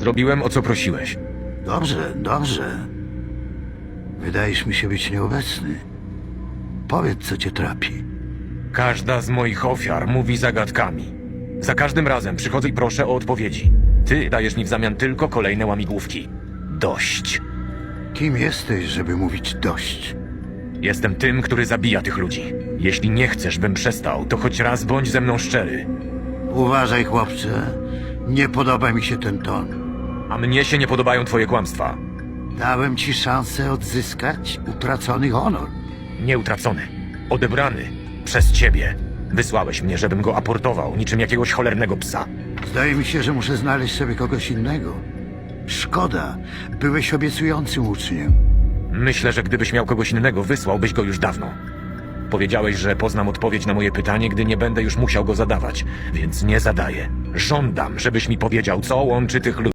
Zrobiłem o co prosiłeś. Dobrze, dobrze. Wydajesz mi się być nieobecny. Powiedz, co cię trapi. Każda z moich ofiar mówi zagadkami. Za każdym razem przychodzę i proszę o odpowiedzi. Ty dajesz mi w zamian tylko kolejne łamigłówki. Dość. Kim jesteś, żeby mówić dość? Jestem tym, który zabija tych ludzi. Jeśli nie chcesz, bym przestał, to choć raz bądź ze mną szczery. Uważaj, chłopcze. Nie podoba mi się ten ton. A mnie się nie podobają twoje kłamstwa. Dałem ci szansę odzyskać utracony honor. Nieutracony. Odebrany. Przez ciebie. Wysłałeś mnie, żebym go aportował, niczym jakiegoś cholernego psa. Zdaje mi się, że muszę znaleźć sobie kogoś innego. Szkoda. Byłeś obiecującym uczniem. Myślę, że gdybyś miał kogoś innego, wysłałbyś go już dawno. Powiedziałeś, że poznam odpowiedź na moje pytanie, gdy nie będę już musiał go zadawać, więc nie zadaję. Żądam, żebyś mi powiedział, co łączy tych ludzi.